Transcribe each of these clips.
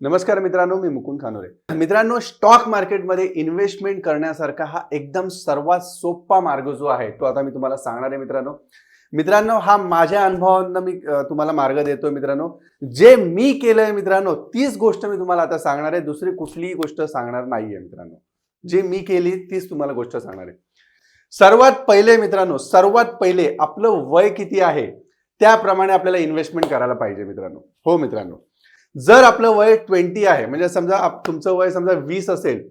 नमस्कार मित्रांनो मी मुकुंद खानोरे. मित्रांनो स्टॉक मार्केटमध्ये इन्व्हेस्टमेंट करण्यासारखा हा एकदम सर्वात सोपा मार्ग जो आहे तो आता मी तुम्हाला सांगणार आहे मित्रांनो. मित्रांनो हा माझ्या अनुभवांना मी तुम्हाला मार्ग देतोय मित्रांनो. जे मी केलंय मित्रांनो तीच गोष्ट मी तुम्हाला आता सांगणार आहे. दुसरी कुठलीही गोष्ट सांगणार नाहीये मित्रांनो. जे मी केली तीच तुम्हाला गोष्ट सांगणार आहे. सर्वात पहिले मित्रांनो सर्वात पहिले आपलं वय किती आहे त्याप्रमाणे आपल्याला इन्व्हेस्टमेंट करायला पाहिजे मित्रांनो. हो मित्रांनो. जर आपलं वय ट्वेंटी आहे म्हणजे समजा तुमचं वय समजा वीस असेल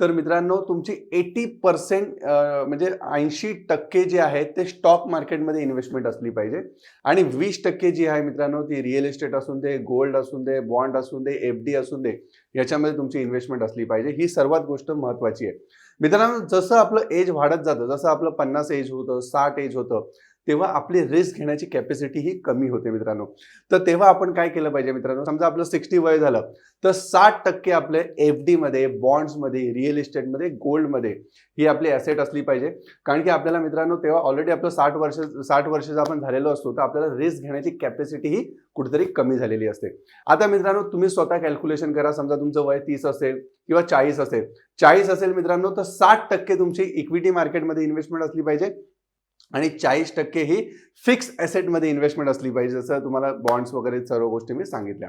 तर मित्रांनो तुमची एटी पर्सेंट म्हणजे ऐंशी टक्के जे आहे ते स्टॉक मार्केटमध्ये इन्व्हेस्टमेंट असली पाहिजे. आणि वीस टक्के जी आहे मित्रांनो ती रिअल इस्टेट असून दे गोल्ड असून दे बॉन्ड असून दे एफ डी असून दे याच्यामध्ये तुमची इन्व्हेस्टमेंट असली पाहिजे. ही सर्वात गोष्ट महत्वाची आहे. मित्रांनो जसं आपलं एज वाढत जातं जसं आपलं पन्नास एज होतं साठ एज होतं तेव्हा आपली रिस्क घेण्याची कॅपॅसिटी ही कमी होते मित्रांनो. तर तेव्हा आपण काय केलं पाहिजे मित्रांनो? समजा आपलं सिक्स्टी वय झालं तर साठ टक्के आपले एफ डीमध्ये बॉन्ड्समध्ये रिअल इस्टेटमध्ये गोल्डमध्ये ही आपली ॲसेट असली पाहिजे. कारण की आपल्याला मित्रांनो तेव्हा ऑलरेडी आपलं साठ वर्ष साठ वर्षाचा आपण झालेलो असतो तर आपल्याला रिस्क घेण्याची कॅपॅसिटी ही कुठेतरी कमी झालेली असते. आता मित्रांनो तुम्ही स्वतः कॅल्क्युलेशन करा. समजा तुमचं वय तीस असेल किंवा चाळीस असेल. चाळीस असेल मित्रांनो तर साठ टक्के तुमची इक्विटी मार्केटमध्ये इन्व्हेस्टमेंट असली पाहिजे. आणि चाळीस टक्के ही फिक्स ॲसेटमध्ये इन्व्हेस्टमेंट असली पाहिजे जसं तुम्हाला बॉन्ड्स वगैरे सर्व गोष्टी मी सांगितल्या.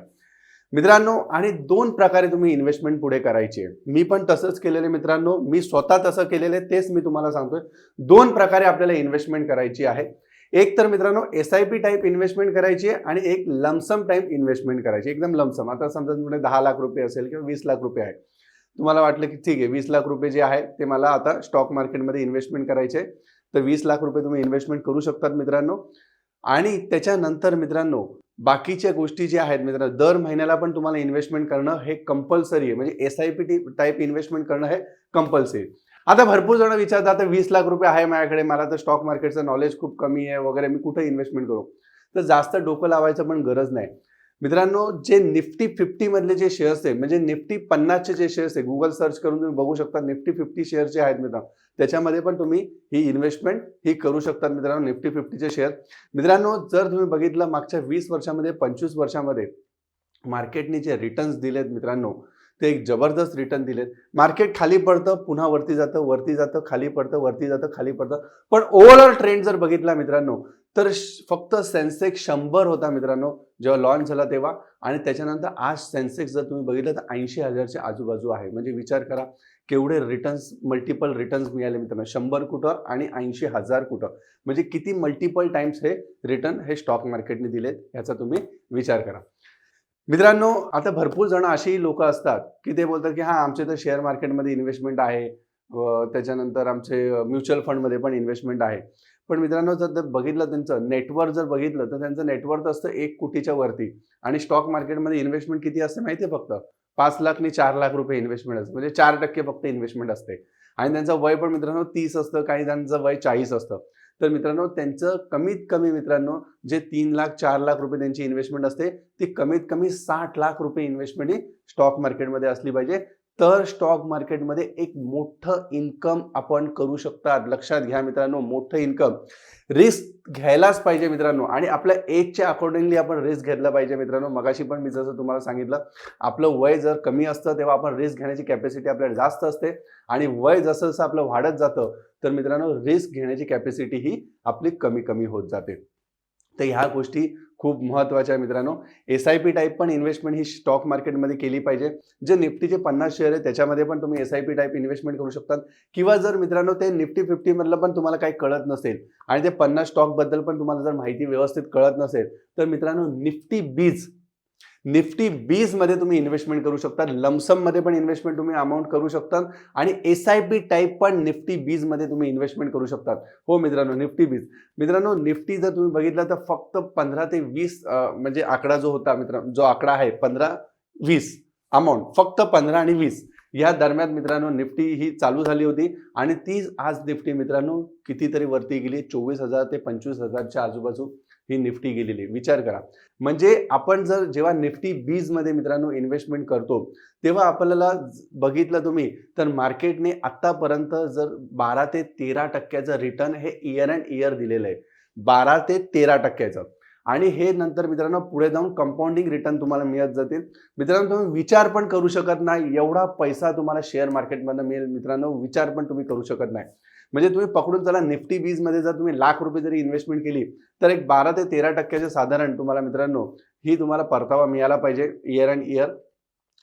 मित्रांनो आणि दोन प्रकारे तुम्ही इन्व्हेस्टमेंट पुढे करायची आहे. मी पण तसंच केलेले मित्रांनो. मी स्वतः तसं केलेलं आहे तेच मी तुम्हाला सांगतोय. दोन प्रकारे आपल्याला इन्व्हेस्टमेंट करायची आहे. एक तर मित्रांनो S I P type investment करायची आहे आणि एक लमसम टाईप इन्व्हेस्टमेंट करायची एकदम लमसम आता समजा तुमकडे दहा लाख रुपये असेल किंवा वीस लाख रुपये आहे. तुम्हाला वाटलं की ठीक आहे वीस लाख रुपये जे आहे ते मला आता स्टॉक मार्केटमध्ये इन्व्हेस्टमेंट करायचे आहे. तर वीस लाख रुपये तुम्ही इन्व्हेस्टमेंट करू शकतात मित्रांनो. आणि त्याच्यानंतर मित्रांनो बाकीच्या गोष्टी ज्या आहेत मित्रांनो दर महिन्याला पण तुम्हाला इन्व्हेस्टमेंट करणं हे कंपल्सरी आहे. म्हणजे S I P T type investment करणं हे कंपल्सरी आता भरपूर जण विचारतात आता वीस लाख रुपये आहे माझ्याकडे मला तर स्टॉक मार्केटचं नॉलेज खूप कमी आहे वगैरे मी कुठे इन्व्हेस्टमेंट करू? तर जास्त डोकं लावायचं पण गरज नाही. मित्रांनो जे निफ्टी फिफ्टी मधले जे शेअर्स आहे म्हणजे निफ्टी पन्नासचे जे शेअर्स आहे गुगल सर्च करून तुम्ही बघू शकता निफ्टी फिफ्टी शेअर जे आहेत मित्रांनो त्याच्यामध्ये पण तुम्ही ही इन्व्हेस्टमेंट ही करू शकता मित्रांनो निफ्टी फिफ्टीचे शेअर मित्रांनो जर तुम्ही बघितलं मागच्या वीस वर्षामध्ये पंचवीस वर्षामध्ये मार्केटने जे रिटर्न्स दिलेत मित्रांनो ते एक जबरदस्त रिटर्न दिलेत. मार्केट खाली पडतं पुन्हा वरती जातं वरती जातं खाली पडतं वरती जातं खाली पडतं. पण ओव्हरऑल ट्रेंड जर बघितला मित्रांनो तर फक्त सेन्सेक्स शंभर होता मित्रांनो जेव्हा लॉन्च झाला तेव्हा. आणि त्याच्यानंतर आज सेन्सेक्स जर तुम्ही बघितलं तर ऐंशी हजारच्या आजूबाजू आहे. म्हणजे विचार करा केवढे रिटर्न्स मल्टिपल रिटर्न्स मिळाले मित्रांनो. शंभर कुठं आणि ऐंशी हजार कुठं. म्हणजे किती मल्टिपल टाइम्स हे रिटर्न हे स्टॉक मार्केटने दिलेत ह्याचा तुम्ही विचार करा. मित्रांनो आता भरपूर जण अशी लोक असतात की ते बोलतात की हां आमचे तर शेअर मार्केटमध्ये इन्व्हेस्टमेंट आहे. त्याच्यानंतर आमचे म्युच्युअल फंडमध्ये पण इन्व्हेस्टमेंट आहे. पण मित्रांनो जर बघितलं त्यांचं नेटवर्क जर बघितलं तर त्यांचं नेटवर्क असतं एक कोटीच्या वरती. आणि स्टॉक मार्केटमध्ये इन्व्हेस्टमेंट किती असते माहिती आहे फक्त? पाच लाख आणि चार लाख रुपये इन्व्हेस्टमेंट असते. म्हणजे चार टक्के फक्त इन्व्हेस्टमेंट असते. आणि त्यांचं वय पण मित्रांनो तीस असतं. काही जणांचं वय चाळीस असतं. तर मित्रांनो त्यांचं कमीत कमी मित्रांनो जे तीन लाख चार लाख रुपये त्यांची इन्व्हेस्टमेंट असते ती कमीत कमी साठ लाख रुपये इन्व्हेस्टमेंट ही स्टॉक मार्केटमध्ये असली पाहिजे. तर स्टॉक मार्केटमध्ये एक मोठं इन्कम आपण करू शकतात. लक्षात घ्या मित्रांनो मोठं इन्कम रिस्क घ्यायलाच पाहिजे मित्रांनो. आणि आपल्या एजच्या अकॉर्डिंगली आपण रिस्क घेतलं पाहिजे मित्रांनो. मगाशी पण मी जसं तुम्हाला सांगितलं आपलं वय जर कमी असतं तेव्हा आपण रिस्क घेण्याची कॅपॅसिटी आपल्याला जास्त असते. आणि वय जसं जसं आपलं वाढत जातं तर मित्रांनो रिस्क घेण्याची कॅपॅसिटी ही आपली कमी कमी होत जाते. तर ह्या गोष्टी खूप महत्त्वाच्या आहे मित्रांनो. एस आय पी टाईप पण इन्व्हेस्टमेंट ही स्टॉक मार्केटमध्ये केली पाहिजे. जे निफ्टीचे पन्नास शेअर आहे त्याच्यामध्ये पण तुम्ही S I P type investment करू शकतात. किंवा जर मित्रांनो ते निफ्टी फिफ्टीमधलं पण तुम्हाला काही कळत नसेल आणि ते पन्नास स्टॉकबद्दल पण तुम्हाला जर माहिती व्यवस्थित कळत नसेल तर मित्रांनो निफ्टी बीज निफ्टी बीजमध्ये तुम्ही इन्व्हेस्टमेंट करू शकता लमसममध्ये पण इन्व्हेस्टमेंट तुम्ही अमाऊंट करू शकता आणि एस आय पी टाईप पण निफ्टी बीजमध्ये तुम्ही इन्व्हेस्टमेंट करू शकतात हो मित्रांनो निफ्टी बीज मित्रांनो निफ्टी जर तुम्ही बघितलं तर फक्त पंधरा ते वीस म्हणजे आकडा जो होता मित्रांनो जो आकडा आहे पंधरा वीस अमाऊंट फक्त पंधरा आणि वीस. या दरम्यान मित्रांनो निफ्टी ही चालू झाली होती आणि तीच आज निफ्टी मित्रांनो कितीतरी वरती गेली चोवीस हजार ते पंचवीस हजारच्या आजूबाजू. ही निफ्टी गेलेली. विचार करा. म्हणजे आपण जर जेव्हा निफ्टी बीजमध्ये मित्रांनो इन्व्हेस्टमेंट करतो तेव्हा आपल्याला बघितलं तुम्ही तर मार्केटने आत्तापर्यंत जर बारा ते तेरा टक्क्याचं रिटर्न हे इयर अँड इयर दिलेलं आहे. बारा ते तेरा टक्क्याचं. आणि हे नंतर मित्रांनो पुढे जाऊन कंपाऊंडिंग रिटर्न तुम्हाला मिळत जातील. मित्रांनो तुम्ही विचार पण करू शकत नाही. एवढा पैसा तुम्हाला शेअर मार्केटमधनं मिळेल मित्रांनो. विचार पण तुम्ही करू शकत नाही. म्हणजे तुम्ही पकडून चला निफ्टी बीजमध्ये जर तुम्ही लाख रुपये जरी इन्व्हेस्टमेंट केली तर एक बारा ते तेरा टक्क्याचे साधारण तुम्हाला मित्रांनो ही तुम्हाला परतावा मिळाला पाहिजे इयर अँड इयर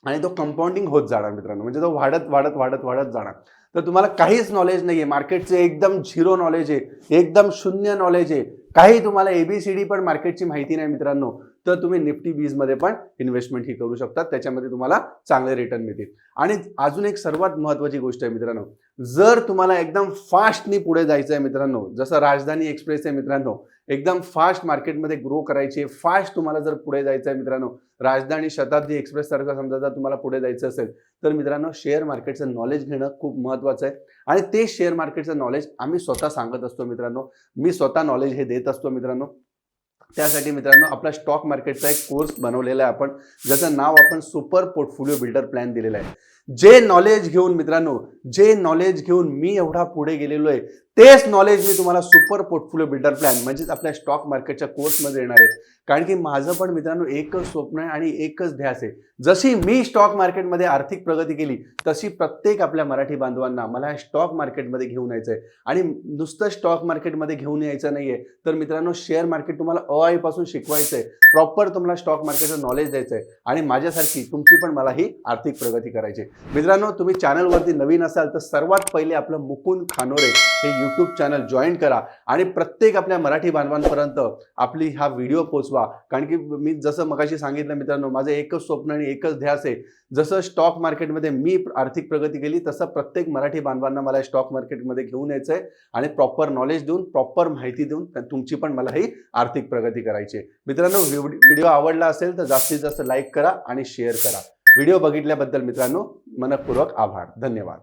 आणि तो कंपाऊंडिंग होत जाणार मित्रांनो. म्हणजे तो वाढत वाढत वाढत वाढत जाणार. तर तुम्हाला काहीच नॉलेज नाही आहे मार्केटचे एकदम झिरो नॉलेज आहे. एकदम शून्य नॉलेज आहे. काही तुम्हाला एबीसीडी पण मार्केटची माहिती नाही मित्रांनो. तर तुम्ही निफ्टी बीजमध्ये पण इन्व्हेस्टमेंट ही करू शकता. त्याच्यामध्ये तुम्हाला चांगले रिटर्न मिळतील. आणि अजून एक सर्वात महत्त्वाची गोष्ट आहे मित्रांनो जर तुम्हाला एकदम फास्टनी पुढे जायचं आहे मित्रांनो जसं राजधानी एक्सप्रेस आहे मित्रांनो एकदम फास्ट मार्केटमध्ये ग्रो करायची आहे फास्ट तुम्हाला जर पुढे जायचं आहे मित्रांनो राजधानी शताब्दी एक्सप्रेस सारखं समजा जर तुम्हाला पुढे जायचं असेल तर मित्रांनो शेअर मार्केटचं नॉलेज घेणं खूप महत्त्वाचं आहे. आणि ते शेअर मार्केटचं नॉलेज आम्ही स्वतः सांगत असतो मित्रांनो. मी स्वतः नॉलेज हे देत असतो मित्रांनो. त्यासाठी मित्रांनो आपला स्टॉक मार्केटचा एक कोर्स बनवलेला आहे आपण. ज्याचं नाव आपण सुपर पोर्टफोलिओ बिल्डर प्लॅन दिलेला आहे. जे नॉलेज घेऊन मित्रांनो जे नॉलेज घेऊन मी एवढा पुढे गेलेलो आहे तेच नॉलेज मी तुम्हाला सुपर पोर्टफोलिओ बिल्डर प्लॅन म्हणजेच आपल्या स्टॉक मार्केटच्या कोर्समध्ये येणार आहे. कारण की माझं पण मित्रांनो एकच स्वप्न आहे आणि एकच ध्यास आहे. जशी मी स्टॉक मार्केटमध्ये आर्थिक प्रगती केली तशी प्रत्येक आपल्या मराठी बांधवांना मला स्टॉक मार्केटमध्ये घेऊन यायचं आहे आणि नुसतं स्टॉक मार्केटमध्ये घेऊन यायचं नाही आहे तर मित्रांनो शेअर मार्केट तुम्हाला अ आईपासून शिकवायचं आहे प्रॉपर तुम्हाला स्टॉक मार्केटचं नॉलेज द्यायचं आहे आणि माझ्यासारखी तुमची पण मला ही आर्थिक प्रगती करायची आहे. मित्रांनो तुम्ही चॅनलवरती नवीन असाल तर सर्वात पहिले आपलं मुकुंद खानोरे हे यूट्यूब चॅनल जॉईन करा आणि प्रत्येक आपल्या मराठी बांधवांपर्यंत आपली हा व्हिडिओ पोचवा. कारण की मी जसं मगाशी सांगितलं मित्रांनो माझं एकच स्वप्न आणि एकच ध्यास आहे. जसं स्टॉक मार्केटमध्ये मी आर्थिक प्रगती केली तसं प्रत्येक मराठी बांधवांना मला स्टॉक मार्केटमध्ये घेऊन यायचं आहे आणि प्रॉपर नॉलेज देऊन प्रॉपर माहिती देऊन तुमची पण मला ही आर्थिक प्रगती करायची आहे. मित्रांनो व्हिडिओ आवडला असेल तर जास्तीत जास्त लाईक करा आणि शेअर करा. व्हिडिओ बघितल्याबद्दल मित्रांनो मनपूर्वक आभार. धन्यवाद.